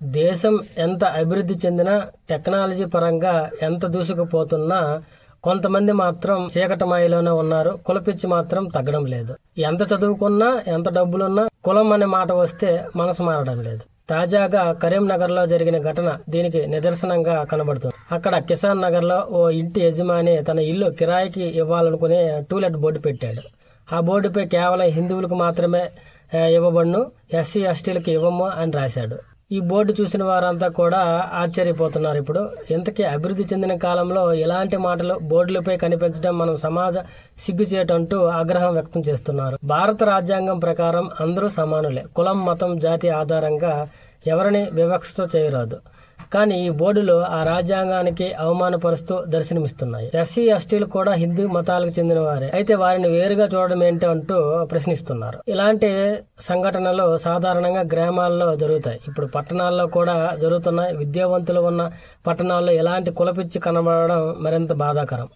దేశం ఎంత అభివృద్ధి చెందినా టెక్నాలజీ పరంగా ఎంత దూసుకుపోతున్నా కొంతమంది మాత్రం చీకటమాయిలోనే ఉన్నారు. కులపిచ్చి మాత్రం తగ్గడం లేదు. ఎంత చదువుకున్నా ఎంత డబ్బులున్నా కులం అనే మాట వస్తే మనసు మారడం లేదు. తాజాగా కరీంనగర్లో జరిగిన ఘటన దీనికి నిదర్శనంగా కనబడుతుంది. అక్కడ కిసాన్ నగర్లో ఓ ఇంటి యజమాని తన ఇల్లు కిరాయికి ఇవ్వాలనుకునే టూలెట్ బోర్డు పెట్టాడు. ఆ బోర్డుపై కేవలం హిందువులకు మాత్రమే ఇవ్వబడును ఎస్సీ ఎస్టీలకు ఇవ్వము అని రాశాడు. ఈ బోర్డు చూసిన వారంతా కూడా ఆశ్చర్యపోతున్నారు ఇప్పుడు. ఇంతకీ అభివృద్ధి చెందిన కాలంలో ఇలాంటి మాటలు బోర్డులపై కనిపించడం మనం సమాజ సిగ్గుచేటంటూ ఆగ్రహం వ్యక్తం చేస్తున్నారు. భారత రాజ్యాంగం ప్రకారం అందరూ సమానులే. కులం మతం జాతి ఆధారంగా ఎవరిని వివక్షత చేయరాదు. కానీ ఈ బోర్డులు ఆ రాజ్యాంగానికి అవమానపరుస్తూ దర్శనమిస్తున్నాయి. ఎస్సీ ఎస్టీలు కూడా హిందూ మతాలకు చెందిన వారే అయితే వారిని వేరుగా చూడడం ఏంటి అంటూ ప్రశ్నిస్తున్నారు. ఇలాంటి సంఘటనలు సాధారణంగా గ్రామాల్లో జరుగుతాయి. ఇప్పుడు పట్టణాల్లో కూడా జరుగుతున్నాయి. విద్యావంతులు ఉన్న పట్టణాల్లో ఇలాంటి కులపిచ్చి కనబడడం మరింత బాధాకరం.